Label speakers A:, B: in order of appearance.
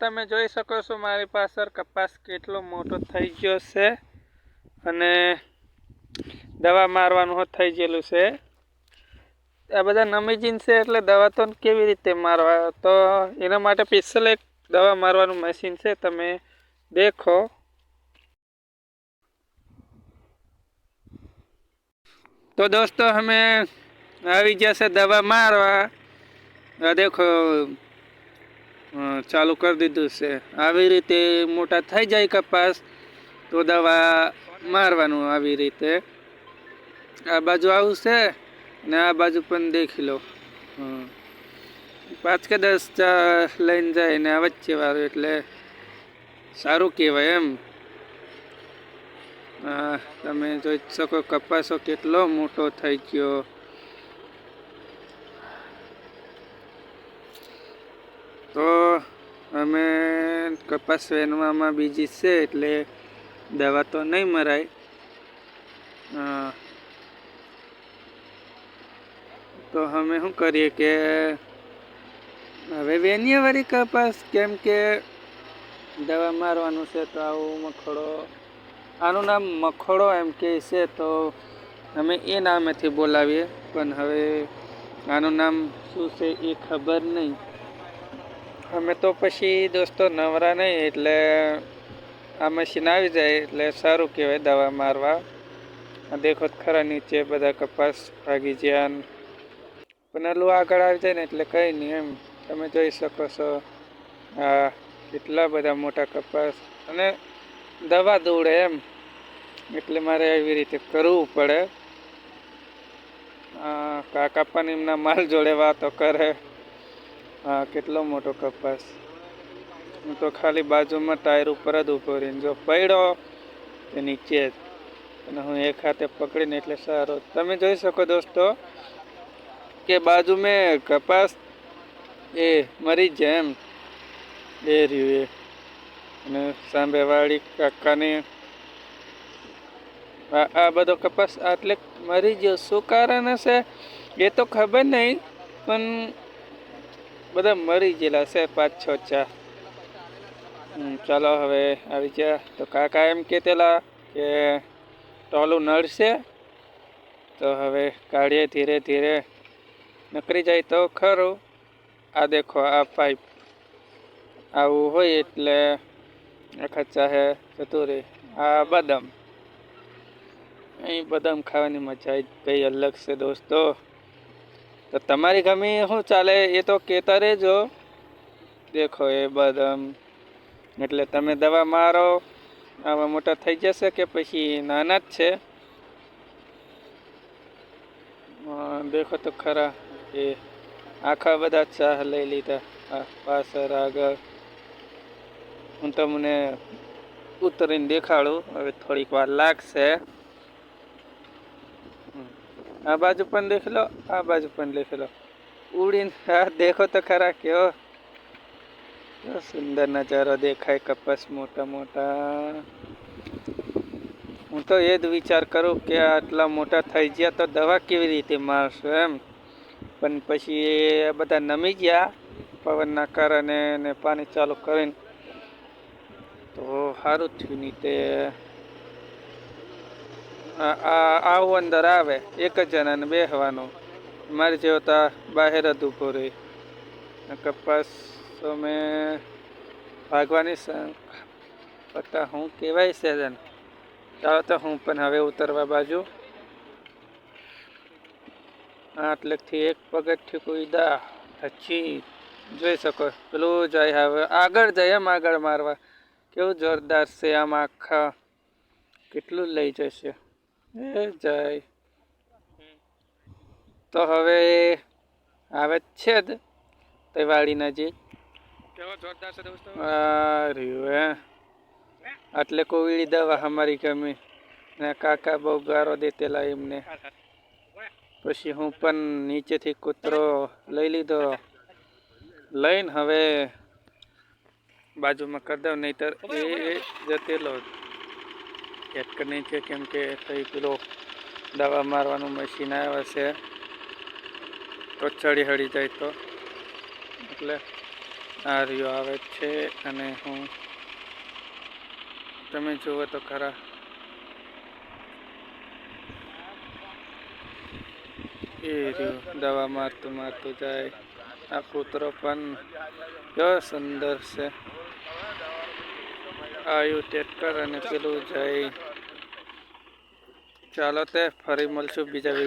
A: તમે જોઈ શકો છો મારી પાછળ કપાસ કેટલો મોટો થઈ ગયો છે અને દવા મારવાનું થઈ ગયેલું છે. આ બધા નમીજીન છે એટલે દવા તો કેવી રીતે મારવા? તો એના માટે સ્પેશિયલ એક દવા મારવાનું મશીન છે, તમે દેખો. તો દોસ્તો, અમે આવી ગયા છે દવા મારવા. દેખો ચાલુ કરી દીધું છે. આવી રીતે મોટા થઈ જાય કપાસ તો દવા મારવાનું આવી રીતે. આ બાજુ આવું છે ને આ બાજુ પણ દેખી લો. પાંચ કે દસ ચા લઈને જાય ને વચ્ચે વાળું એટલે સારું કહેવાય એમ. તમે જોઈ શકો કપાસો કેટલો મોટો થઈ ગયો. તો અમે કપાસ વેનવામાં બીજી છે એટલે દવા તો નહીં મરાય. તો અમે શું કરીએ કે હવે વેનિયાવાળી કપાસ કેમ કે દવા મારવાનું છે તો આવું મખોડો, આનું નામ મખોડો એમ કે છે તો અમે એ નામેથી બોલાવીએ. પણ હવે આનું નામ શું છે એ ખબર નહીં. અમે તો પછી દોસ્તો નવરા નહીં, એટલે આ મશીન આવી જાય એટલે સારું કહેવાય દવા મારવા. દેખો ખરા નીચે બધા કપાસ ભાગી જ્યાં આલું આગળ આવી જાય ને એટલે કંઈ નહીં એમ. તમે જોઈ શકો છો આ કેટલા બધા મોટા કપાસ. અને દવા દોડે એમ, એટલે મારે એવી રીતે કરવું પડે. કાકા પણ એમના માલ જોડે વાતો કરે. હા, કેટલો મોટો કપાસ. હું તો ખાલી બાજુમાં ટાયર ઉપર જ ઊભો રહીને જો પડ્યો તો નીચે જ. અને હું એક હાથે પકડીને એટલે સારો. તમે જોઈ શકો દોસ્તો કે બાજુ મેં કપાસ એ મરી જેમ એ રહ્યું એ. અને સાંભેવાળી કાકાની આ બધો કપાસ આટલે મરી ગયો શું કારણ હશે એ તો ખબર નહીં, પણ બધા મરી ગયેલા છે, પાંચ, છ ચા ચાલો હવે આવી ગયા. તો કાકા એમ કહેતેલા કે ટોલું નડશે, તો હવે કાઢીએ ધીરે ધીરે. નકરી જાય તો ખરું. આ દેખો, આ પાઇપ આવું હોય એટલે આખા ચાહે જતું રહે. આ બદામ. અહીં બદામ ખાવાની મજા જ કંઈ અલગ છે દોસ્તો. તો તમારી ગમી શું ચાલે, એ તો કહેતા રહેજો. દેખો એ બદામ. એટલે તમે દવા મારો, આવા મોટા થઈ જશે કે પછી નાના જ છે? દેખો તો ખરા, એ આખા બધા ચાહ લઈ લીધા. પાછળ આગળ હું તમને ઉતરીને દેખાડું, હવે થોડીક વાર લાગશે. આ બાજુ પણ લખી લો, આ બાજુ પણ લખી લો. ઉડીને હા દેખો તો ખરા કેવો. સુંદર નજારો દેખાય કપાસ મોટા મોટા. હું તો એ જ વિચાર કરું કે આટલા મોટા થઈ ગયા તો દવા કેવી રીતે મારશું એમ. પણ પછી એ બધા નમી ગયા, પવનના કારણે ને પાણી ચાલુ કરીને. તો સારું થયું નહીં તે. આવું અંદર આવે, એક જ જણાને બેહવાનું. મારે જેવો તો બહાર જ ઊભો રહી. કપાસ તો મેં ભાગવાની પતા હું કહેવાય છે ચાલો તો હું પણ હવે ઉતરવા બાજુ. આટલેથી એક પગથિયું કુદા પછી જોઈ શકો, પેલું જાય હવે. આગળ જાય એમ આગળ મારવા. કેવું જોરદાર છે આમ આખા. કેટલું લઈ જશે. એ જાય. તો હવે આવે છે જ તૈવાડી નજીક. આ એટલે કોવિડ દવા અમારી ગમી. ને કાકા બહુ ગારો દેતેલા એમને. પછી હું પણ નીચેથી કૂતરો લઈ લીધો. લઈને હવે બાજુમાં કરી દઉં નહીતર એ જતેલો નહીં છે કેમ કે તઈ પેલો દવા મારવાનું મશીન આવે છે. તો ચડી હળી જાય તો. એટલે આ રહ્યો આવે છે અને હું તમે જુઓ તો ખરા. એ રહ્યું, દવા મારતું મારતું જાય. આ કૂતરો પણ કેવો સુંદર છે. આયુ ટેટકર અને પેલું જાય. ચાલો તે ફરી મળશું બીજા વીડિયો